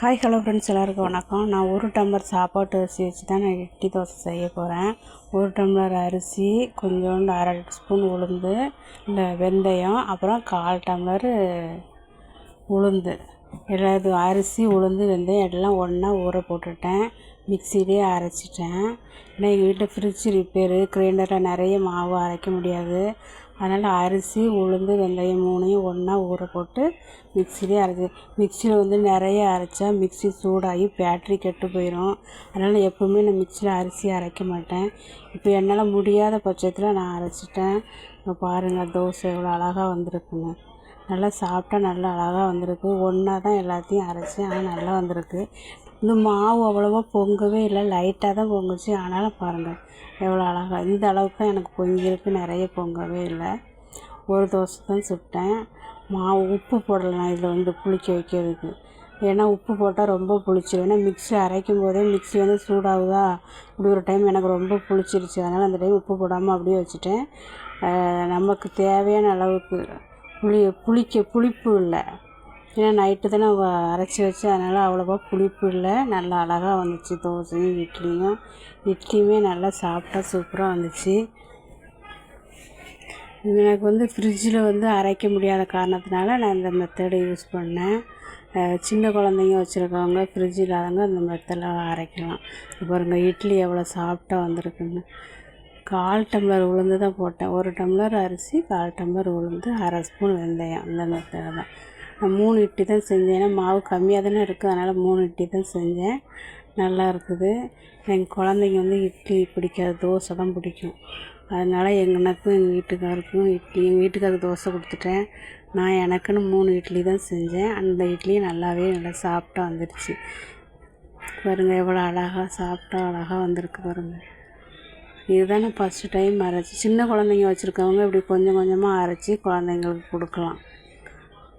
Hi hello friends எல்லாருக்கும் வணக்கம். நான் ஒரு டம்ளர் சாப்பாட்டு அரிசி வச்சு தான் நான் இட்லி தோசை செய்ய போகிறேன் ஒரு டம்ளர் அரிசி கொஞ்சோண்டு அரை ஸ்பூன் உளுந்து இல்லை வெந்தயம் அப்புறம் கால் டம்ளர் உளுந்து. எல்லாது அரிசி உளுந்து வெந்தயம் எல்லாம் ஒன்றா ஊற போட்டுட்டேன். மிக்சிலே அரைச்சிட்டேன். ஏன்னா எங்கள் வீட்டில் ஃப்ரிட்ஜ் ரிப்பேரு கிரைண்டரில் நிறைய மாவு அரைக்க முடியாது. அதனால் அரிசி உளுந்து வெந்தயம் மூணையும் ஒன்றா ஊற போட்டு மிக்சிலே அரைச்சி மிக்சியில் வந்து நிறைய அரைச்சா மிக்சி சூடாகி பேட்ரி கெட்டு போயிடும் அதனால் எப்போவுமே நான் மிக்சியில் அரிசி அரைக்க மாட்டேன். இப்போ என்னால் முடியாத பட்சத்தில் நான் அரைச்சிட்டேன். இப்போ பாருங்கள் தோசை எவ்வளோ அழகாக வந்திருக்குன்னு நல்லா சாப்பிட்டா நல்லா அழகாக வந்திருக்கு. ஒன்றா தான் எல்லாத்தையும் அரைச்சேன் ஆனால் நல்லா வந்திருக்கு. இந்த மாவு அவ்வளோவா பொங்கவே இல்லை. லைட்டாக தான் பொங்குச்சு. ஆனாலும் பாருங்கள் எவ்வளோ அழகாக இந்த அளவுக்கு தான் எனக்கு பொங்கியிருக்கு. நிறைய பொங்கவே இல்லை. ஒரு தோசை தான் சுட்டேன். மாவு உப்பு போடலாம் இதில் வந்து புளிக்க வைக்கிறதுக்கு. ஏன்னா உப்பு போட்டால் ரொம்ப புளிச்சிடும் ஏன்னா மிக்ஸி அரைக்கும் போதே மிக்ஸி வந்து சூடாகுதா? இப்படி ஒரு டைம் எனக்கு ரொம்ப புளிச்சிருச்சு. அதனால் அந்த டைம் உப்பு போடாமல் அப்படியே வச்சுட்டேன். நமக்கு தேவையான அளவுக்கு புளி புளிக்க புளிப்பு இல்லை. ஏன்னா நைட்டு தானே அரைச்சி வச்சு அதனால் அவ்வளோவா புளிப்பு இல்லை. நல்லா அழகாக வந்துச்சு தோசையும் இட்லியும். இட்லியுமே நல்லா சாப்பிட்டா சூப்பராக வந்துச்சு. எனக்கு வந்து ஃப்ரிட்ஜில் வந்து அரைக்க முடியாத காரணத்தினால நான் இந்த மெத்தடை யூஸ் பண்ணேன். சின்ன குழந்தைங்க வச்சுருக்கவங்க ஃப்ரிட்ஜ் இல்லாதவங்க இந்த மெத்தடில் அரைக்கலாம். பாருங்கள் இட்லி எவ்வளோ சாப்பிட்டா வந்திருக்குன்னு. கால் டம்ளர் உளுந்து தான் போட்டேன். ஒரு டம்ளர் அரிசி கால் டம்ளர் உளுந்து அரை ஸ்பூன் வெந்தயம். அந்த மெத்தடை தான். நான் மூணு இட்லி தான் செஞ்சேன். ஏன்னா மாவு கம்மியாக தானே இருக்குது. அதனால் மூணு இட்லி தான் செஞ்சேன். நல்லா இருக்குது. எங்கள் குழந்தைங்க வந்து இட்லி பிடிக்காது. தோசை தான் பிடிக்கும். அதனால் எங்களுக்கும் எங்கள் வீட்டுக்காருக்கும் இட்லி எங்கள் வீட்டுக்காருக்கு தோசை கொடுத்துட்டேன். நான் எனக்குன்னு மூணு இட்லி தான் செஞ்சேன். அந்த இட்லியும் நல்லாவே நல்லா சாப்பிட்டா வந்துடுச்சு பாருங்கள் எவ்வளோ அழகாக சாப்பிட்டா அழகாக வந்திருக்கு பாருங்கள் இதுதான் நான் ஃபஸ்ட்டு டைம் அரைச்சி சின்ன குழந்தைங்க வச்சுருக்கவங்க இப்படி கொஞ்சம் கொஞ்சமாக அரைச்சி குழந்தைங்களுக்கு கொடுக்கலாம்.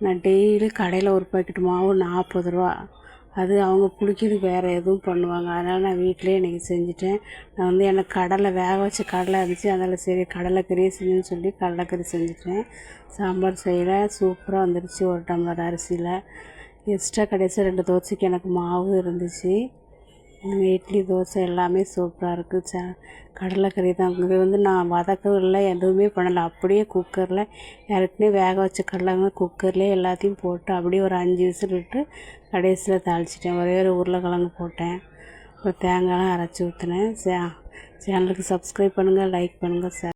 நான் டெய்லி கடையில் ஒரு பாக்கெட் மாவு நாற்பது ரூபா. அது அவங்க பிடிக்கிறதுக்கு வேறு எதுவும் பண்ணுவாங்க. அதனால் நான் வீட்டிலே இன்றைக்கி செஞ்சுட்டேன். நான் வந்து எனக்கு கடலை வேக வச்ச கடலை இருந்துச்சு. அதனால் சரி கடலைக்கறியே செஞ்சுன்னு சொல்லி கடலைக்கறி செஞ்சுட்டேன். சாம்பார் செய்யலை. சூப்பராக வந்துடுச்சு ஒரு டம்ளர் அரிசியில். எக்ஸ்ட்ரா கடைசியாக ரெண்டு தோசைக்கு எனக்கு மாவு இருந்துச்சு. இட்லி தோசை எல்லாமே சூப்பராக இருக்குது ச கடலைக்கறி தான். இது வந்து நான் வதக்கவும் இல்லை எதுவுமே பண்ணலை. அப்படியே குக்கரில் ஏற்கனவே வேக வச்ச கடலை குக்கர்லேயே எல்லாத்தையும் போட்டு அப்படியே ஒரு அஞ்சு விசில் விட்டு கடைசியில் தாளிச்சிட்டேன். ஒரே ஒரு உருளைக்கிழங்கு போட்டேன். ஒரு தேங்காயெலாம் அரைச்சி ஊற்றினேன் சே சேனலுக்கு சப்ஸ்கிரைப் பண்ணுங்கள் லைக் பண்ணுங்கள் சார்